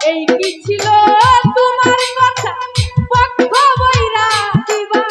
এই কি ছিল তোমার কথা? পক্ষ বৈরা দিবা